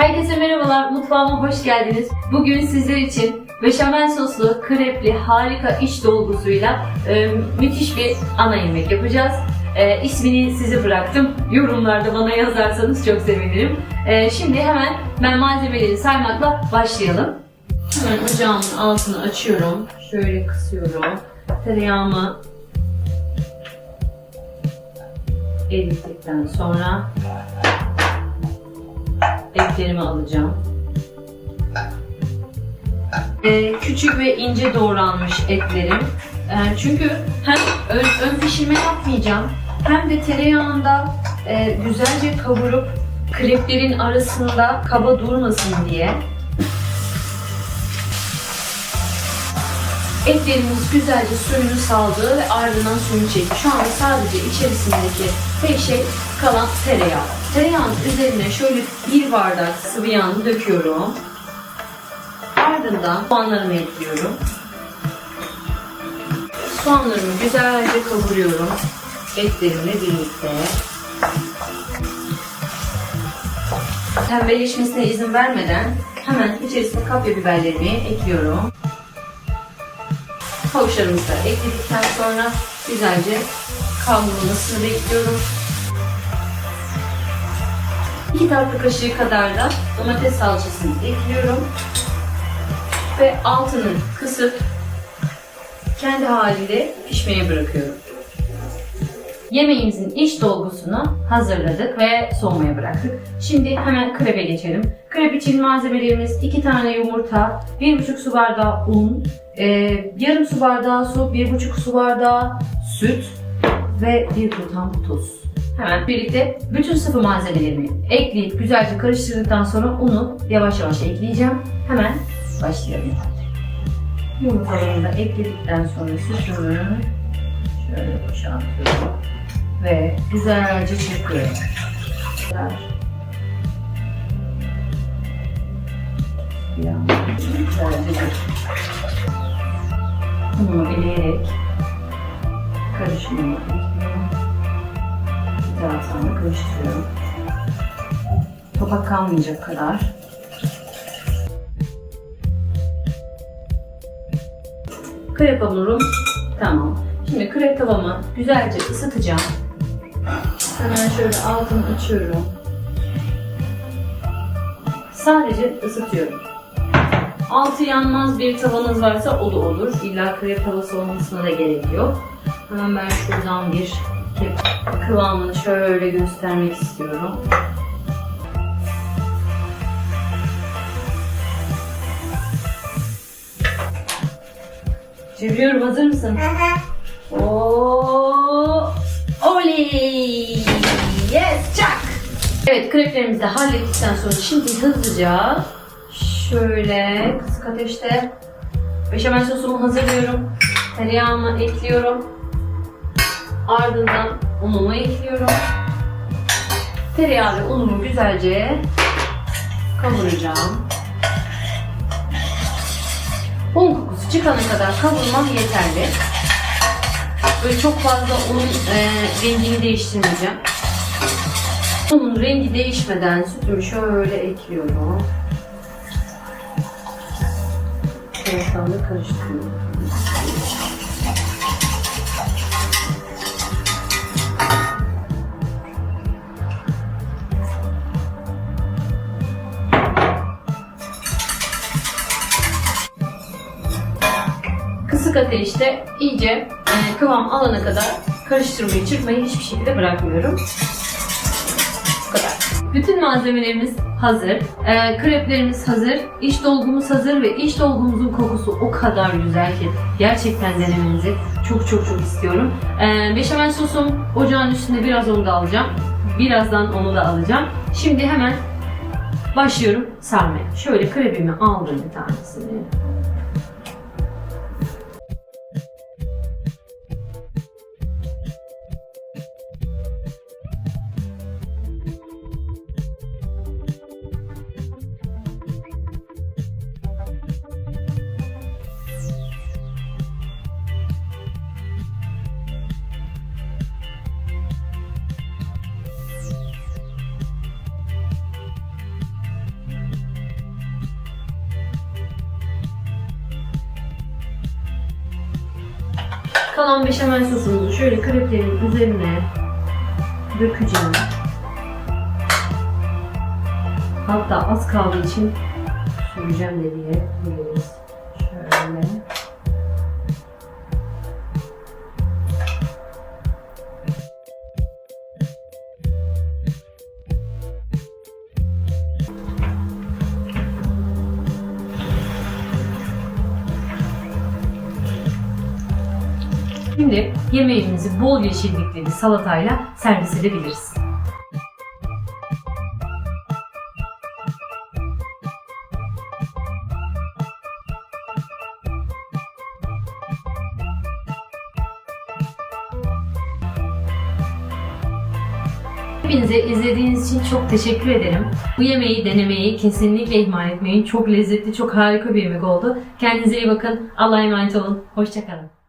Herkese merhabalar, mutfağıma hoş geldiniz. Bugün sizler için beşamel soslu, krepli, harika iç dolgusuyla e, müthiş bir ana yemek yapacağız. E, ismini size bıraktım. Yorumlarda bana yazarsanız çok sevinirim. E, şimdi hemen ben malzemeleri saymakla başlayalım. Hemen ocağımın altını açıyorum. Şöyle kısıyorum. Tereyağımı erittikten sonra etlerimi alacağım. Ee, küçük ve ince doğranmış etlerim. Ee, çünkü hem ön, ön pişirme yapmayacağım hem de tereyağında e, güzelce kavurup kreplerin arasında kaba durmasın diye Etlerimiz güzelce suyunu saldı ve ardından suyunu çekti. Şu anda sadece içerisindeki tek kalan tereyağı. Tereyağın üzerine şöyle bir bardak sıvı yağını döküyorum. Ardından soğanlarımı ekliyorum. Soğanlarımı güzelce kavuruyorum. Etlerimle birlikte. Pembeleşmesine izin vermeden hemen içerisine kapya biberlerimi ekliyorum. Havuçlarımızı da ekledikten sonra güzelce kavrulmasını bekliyorum. 2 tatlı kaşığı kadar da domates salçasını ekliyorum. Ve altını kısıp kendi halinde pişmeye bırakıyorum. Yemeğimizin iç dolgusunu hazırladık ve soğumaya bıraktık. Şimdi hemen krebe geçelim. Krep için malzemelerimiz 2 tane yumurta, 1,5 su bardağı un, e, yarım su bardağı su, 1,5 su bardağı süt ve 1 tutam tuz. Hemen birlikte bütün sıvı malzemelerimi ekleyip güzelce karıştırdıktan sonra unu yavaş yavaş ekleyeceğim. Hemen başlayalım. Yumurtalarını da ekledikten sonra sütümü şöyle boşaltıyorum ve güzelce çırpıyorum. Güzelce unumu eleyerek karışımını ekliyorum. Da karıştırıyorum. Topak kalmayacak kadar. Krep hamurum tamam. Şimdi krep tavamı güzelce ısıtacağım. Hemen şöyle altını açıyorum. Sadece ısıtıyorum. Altı yanmaz bir tavanız varsa o da olur. İlla krep tavası olmasına da gerek yok. Hemen ben şuradan bir kıvamını şöyle göstermek istiyorum. Çeviriyorum. Hazır mısın? Oo, oley! Yes, çak! Evet, kreplerimizi de hallettikten sonra şimdi hızlıca şöyle kısık ateşte beşamel sosumu hazırlıyorum. Tereyağımı ekliyorum. Ardından unumu ekliyorum. Tereyağı ve unumu güzelce kavuracağım. Un kokusu çıkana kadar kavurmam yeterli. Böyle çok fazla unun e, rengini değiştirmeyeceğim. Unun rengi değişmeden sütümü şöyle ekliyorum. Taraftan da karıştırıyorum. Ateşte iyice e, kıvam alana kadar karıştırmayı, çırpmayı hiçbir şekilde bırakmıyorum. Bu kadar. Bütün malzemelerimiz hazır. E, kreplerimiz hazır. iç dolgumuz hazır ve iç dolgumuzun kokusu o kadar güzel ki gerçekten denemenizi çok çok çok istiyorum. E, beşamel sosum ocağın üstünde biraz onu da alacağım. Birazdan onu da alacağım. Şimdi hemen başlıyorum sarmaya. Şöyle krebimi aldım bir tanesini. Kalan beşamel sosumuzu şöyle kreplerin üzerine dökeceğim. Hatta az kaldığı için süreceğim de diyebiliriz. Şöyle. Şimdi yemeğimizi bol yeşillikli bir salatayla servis edebiliriz. Hepinize izlediğiniz için çok teşekkür ederim. Bu yemeği denemeyi kesinlikle ihmal etmeyin. Çok lezzetli, çok harika bir yemek oldu. Kendinize iyi bakın. Allah'a emanet olun. Hoşçakalın.